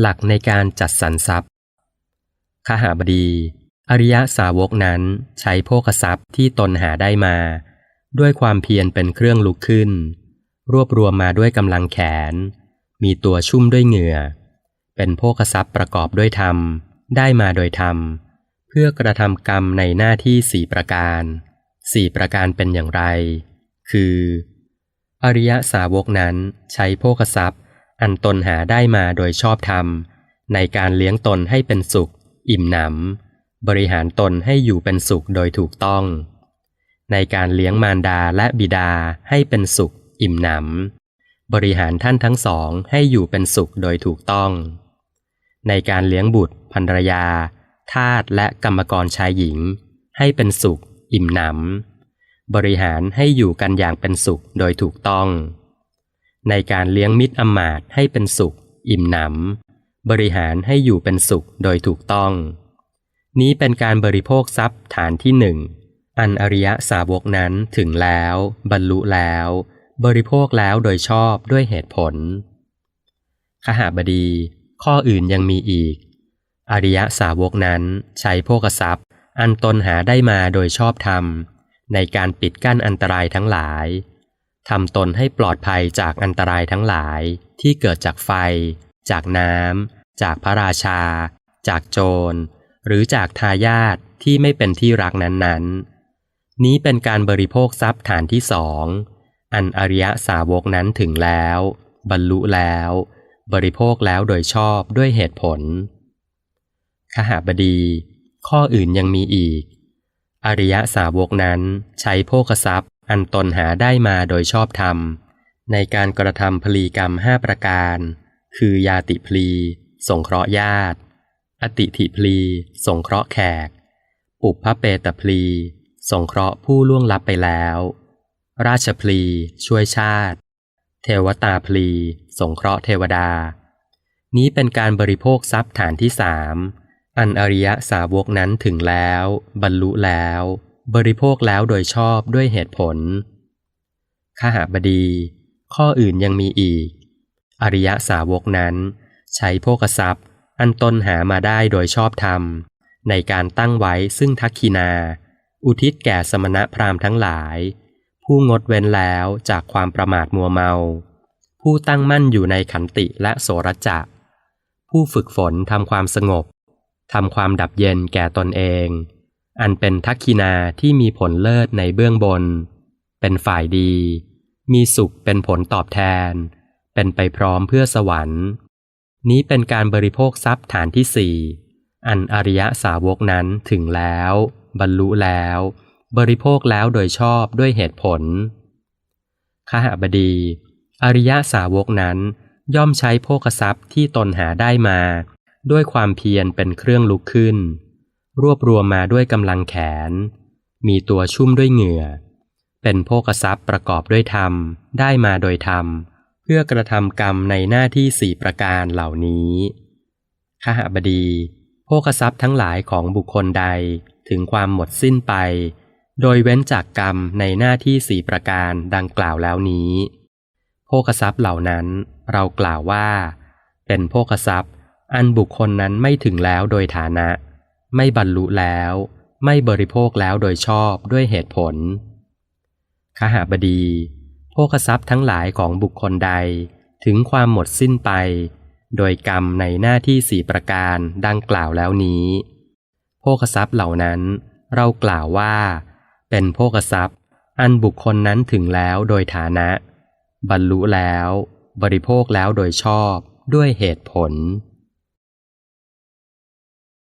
หลักในการจัดสรรทรัพย์ขหาบดี อริยสาวกนั้นใช้โภคทรัพย์ที่ตนหาได้มา ด้วยความเพียรเป็นเครื่องลุกขึ้น รวบรวมมาด้วยกำลังแขน มีตัวชุ่มด้วยเหงื่อ เป็นโภคทรัพย์ประกอบด้วยธรรม ได้มาโดยธรรม เพื่อกระทำกรรมในหน้าที่สี่ประการสี่ประการเป็นอย่างไร คือ อริยสาวกนั้นใช้โภคทรัพย์ อันตนหาได้มาโดยชอบธรรม ในการเลี้ยงตนให้เป็นสุข อิ่มหนำบริหารตนให้อยู่เป็นสุขโดยถูกต้อง ในการเลี้ยงมารดาและบิดาให้เป็นสุข อิ่มหนำบริหารท่านทั้งสองให้อยู่เป็นสุขโดยถูกต้อง ในการเลี้ยงบุตรภรรยา ทาสและกรรมกรชายหญิง ให้เป็นสุข อิ่มหนำบริหารให้อยู่กันอย่างเป็นสุขโดยถูกต้อง ในการเลี้ยงมิตรอมาตให้เป็นสุข อิ่มหนำบริหารให้อยู่เป็นสุขโดยถูกต้อง นี้เป็นการบริโภคทรัพย์ฐานที่หนึ่งอันอริยสาวกนั้นถึงแล้ว บรรลุแล้ว บริโภคแล้วโดยชอบด้วยเหตุผลขหาบดี ข้ออื่นยังมีอีก อริยสาวกนั้นใช้โภคทรัพย์ อันตนหาได้มาโดยชอบธรรม ในการปิดกั้นอันตรายทั้งหลาย ทำตนให้ปลอดภัยจากอันตรายทั้งหลายที่เกิดจากไฟ จากน้ำ จากพระราชา จากโจร หรือจากทายาทที่ไม่เป็นที่รักนั้นๆ นี้เป็นการบริโภคทรัพย์ฐานที่สอง อันอริยสาวกนั้นถึงแล้ว บรรลุแล้ว บริโภคแล้วโดยชอบด้วยเหตุผล ขหาบดี ข้ออื่นยังมีอีก อริยสาวกนั้นใช้โภคทรัพย์ อันตนหาได้มาโดยชอบธรรม ในการกระทำพลีกรรมห้าประการ คือยาติพลีสงเคราะห์ญาติ อติถิพลีสงเคราะห์แขก ปุพพเปตพลีสงเคราะห์ผู้ล่วงลับไปแล้ว ราชพลีช่วยชาติ เทวตาพลีสงเคราะห์เทวดา นี้เป็นการบริโภคทรัพย์ฐานที่สามอันอริยสาวกนั้นถึงแล้ว บรรลุแล้ว บริโภคแล้วโดยชอบด้วยเหตุผลข้าหาบดี ข้ออื่นยังมีอีก อริยสาวกนั้น ใช้โภคทรัพย์ อันตนหามาได้โดยชอบธรรม ในการตั้งไว้ซึ่งทักขินา อุทิศแก่สมณะพราหมณ์ทั้งหลาย ผู้งดเว้นแล้วจากความประมาทมัวเมา ผู้ตั้งมั่นอยู่ในขันติและโสรจะ ผู้ฝึกฝนทำความสงบทำความดับเย็นแก่ตนเอง อันเป็นทักขินาที่มีผลเลิศในเบื้องบน เป็นฝ่ายดี มีสุขเป็นผลตอบแทน เป็นไปพร้อมเพื่อสวรรค์ นี้เป็นการบริโภคทรัพย์ฐานที่สี่อันอริยสาวกนั้นถึงแล้ว บรรลุแล้ว บริโภคแล้วโดยชอบด้วยเหตุผลขหบดี อริยสาวกนั้นย่อมใช้โภคทรัพย์ที่ตนหาได้มา ด้วยความเพียรเป็นเครื่องลุกขึ้น รวบรวมมาด้วยกำลังแขน มีตัวชุ่มด้วยเหงื่อ เป็นโภคทรัพย์ประกอบด้วยธรรม ได้มาโดยธรรม เพื่อกระทำกรรมในหน้าที่สี่ประการเหล่านี้ขหบดีโภคทรัพย์ทั้งหลายของบุคคลใดถึงความหมดสิ้นไป โดยเว้นจากกรรมในหน้าที่สี่ประการดังกล่าวแล้วนี้โภคทรัพย์เหล่านั้นเรากล่าวว่า เป็นโภคทรัพย์อันบุคคลนั้นไม่ถึงแล้วโดยฐานะ ไม่บรรลุแล้ว ไม่บริโภคแล้วโดยชอบด้วยเหตุผลขหาบดีโภคทรัพย์ทั้งหลายของบุคคลใดถึงความหมดสิ้นไป โดยกรรมในหน้าที่สี่ประการดังกล่าวแล้วนี้โภคทรัพย์เหล่านั้น เรากล่าวว่า เป็นโภคทรัพย์ อันบุคคลนั้นถึงแล้วโดยฐานะ บรรลุแล้ว บริโภคแล้วโดยชอบด้วยเหตุผล